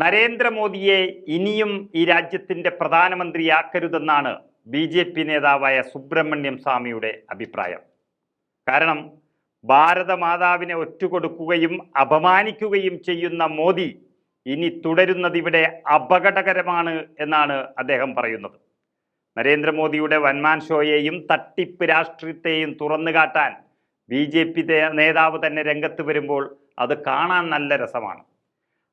നരേന്ദ്രമോദിയെ ഇനിയും ഈ രാജ്യത്തിന്റെ പ്രധാനമന്ത്രിയാക്കരുതെന്നാണ് ബി ജെ പി നേതാവായ സുബ്രഹ്മണ്യം സ്വാമിയുടെ അഭിപ്രായം. കാരണം ഭാരതമാതാവിനെ ഒറ്റുകൊടുക്കുകയും അപമാനിക്കുകയും ചെയ്യുന്ന മോദി ഇനി തുടരുന്നത് ഇവിടെ അപകടകരമാണ് എന്നാണ് അദ്ദേഹം പറയുന്നത്. നരേന്ദ്രമോദിയുടെ വൻമാൻ ഷോയെയും തട്ടിപ്പ് രാഷ്ട്രീയത്തെയും തുറന്നു കാട്ടാൻ ബി ജെ പി നേതാവ് തന്നെ രംഗത്ത് വരുമ്പോൾ അത് കാണാൻ നല്ല രസമാണ്.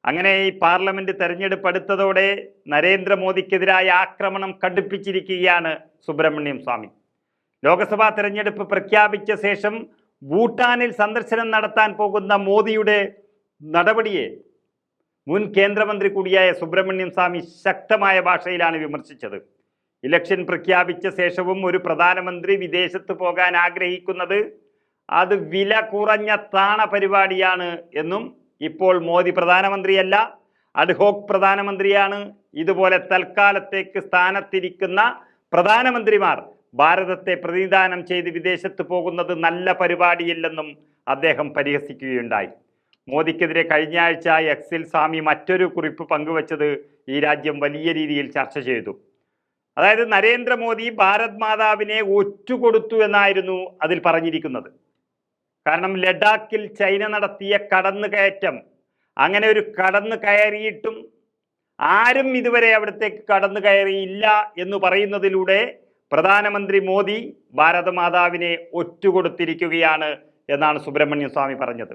അങ്ങനെ ഈ പാർലമെന്റ് തെരഞ്ഞെടുപ്പ് അടുത്തതോടെ നരേന്ദ്രമോദിക്കെതിരായ ആക്രമണം കടുപ്പിച്ചിരിക്കുകയാണ് സുബ്രഹ്മണ്യം സ്വാമി. ലോക്സഭാ തെരഞ്ഞെടുപ്പ് പ്രഖ്യാപിച്ച ശേഷം ഭൂട്ടാനിൽ സന്ദർശനം നടത്താൻ പോകുന്ന മോദിയുടെ നടപടിയെ മുൻ കേന്ദ്രമന്ത്രി കൂടിയായ സുബ്രഹ്മണ്യം സ്വാമി ശക്തമായ ഭാഷയിലാണ് വിമർശിച്ചത്. ഇലക്ഷൻ പ്രഖ്യാപിച്ച ശേഷവും ഒരു പ്രധാനമന്ത്രി വിദേശത്ത് പോകാൻ ആഗ്രഹിക്കുന്നത് അത് വില കുറഞ്ഞ താണ പരിപാടിയാണ് എന്നും ഇപ്പോൾ മോദി പ്രധാനമന്ത്രിയല്ല അഡ്ഹോക് പ്രധാനമന്ത്രിയാണ്. ഇതുപോലെ തൽക്കാലത്തേക്ക് സ്ഥാനത്തിരിക്കുന്ന പ്രധാനമന്ത്രിമാർ ഭാരതത്തെ പ്രതിനിധാനം ചെയ്ത് വിദേശത്ത് പോകുന്നത് നല്ല പരിപാടിയില്ലെന്നും അദ്ദേഹം പരിഹസിക്കുകയുണ്ടായി. മോദിക്കെതിരെ കഴിഞ്ഞ ആഴ്ച എക്സിൽ സ്വാമി മറ്റൊരു കുറിപ്പ് പങ്കുവച്ചത് ഈ രാജ്യം വലിയ രീതിയിൽ ചർച്ച ചെയ്തു. അതായത് നരേന്ദ്രമോദി ഭാരത് മാതാവിനെ ഒറ്റുകൊടുത്തു എന്നായിരുന്നു അതിൽ പറഞ്ഞിരിക്കുന്നത്. കാരണം ലഡാക്കിൽ ചൈന നടത്തിയ കടന്നുകയറ്റം. അങ്ങനെ ഒരു കടന്നു കയറിയിട്ടും ആരും ഇതുവരെ അവിടത്തേക്ക് കടന്നു കയറിയില്ല എന്ന് പറയുന്നതിലൂടെ പ്രധാനമന്ത്രി മോദി ഭാരതമാതാവിനെ ഒറ്റുകൊടുത്തിരിക്കുകയാണ് എന്നാണ് സുബ്രഹ്മണ്യ സ്വാമി പറഞ്ഞത്.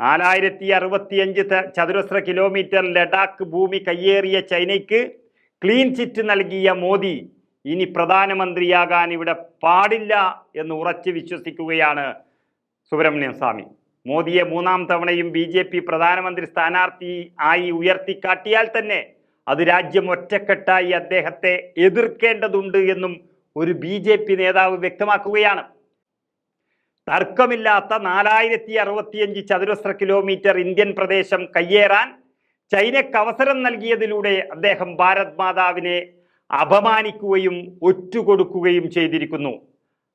നാലായിരത്തി അറുപത്തിയഞ്ച് ചതുരശ്ര കിലോമീറ്റർ ലഡാക്ക് ഭൂമി കയ്യേറിയ ചൈനയ്ക്ക് ക്ലീൻ ചിറ്റ് നൽകിയ മോദി ഇനി പ്രധാനമന്ത്രിയാകാൻ ഇവിടെ പാടില്ല എന്ന് ഉറച്ചു വിശ്വസിക്കുകയാണ് സുബ്രഹ്മണ്യം സ്വാമി. മോദിയെ മൂന്നാം തവണയും ബി ജെ പി പ്രധാനമന്ത്രി സ്ഥാനാർത്ഥി ആയി ഉയർത്തിക്കാട്ടിയാൽ തന്നെ അത് രാജ്യം ഒറ്റക്കെട്ടായി അദ്ദേഹത്തെ എതിർക്കേണ്ടതുണ്ട് എന്നും ഒരു ബി ജെ പി നേതാവ് വ്യക്തമാക്കുകയാണ്. തർക്കമില്ലാത്ത നാലായിരത്തി അറുപത്തിയഞ്ച് ചതുരശ്ര കിലോമീറ്റർ ഇന്ത്യൻ പ്രദേശം കയ്യേറാൻ ചൈനയ്ക്ക് അവസരം നൽകിയതിലൂടെ അദ്ദേഹം ഭാരത് മാതാവിനെ അപമാനിക്കുകയും ഒറ്റുകൊടുക്കുകയും ചെയ്തിരിക്കുന്നു.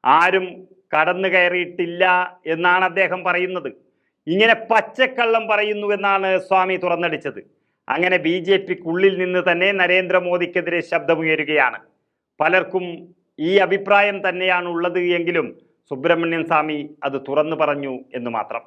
ആരും കടന്നു കയറിയിട്ടില്ല എന്നാണ് അദ്ദേഹം പറയുന്നത്. ഇങ്ങനെ പച്ചക്കള്ളം പറയുന്നു എന്നാണ് സ്വാമി തുറന്നടിച്ചത്. അങ്ങനെ ബി ജെ പിക്കുള്ളിൽ നിന്ന് തന്നെ നരേന്ദ്രമോദിക്കെതിരെ ശബ്ദമുയരുകയാണ്. പലർക്കും ഈ അഭിപ്രായം തന്നെയാണ് ഉള്ളത് എങ്കിലും സുബ്രഹ്മണ്യൻ സ്വാമി അത് തുറന്നു പറഞ്ഞു എന്ന് മാത്രം.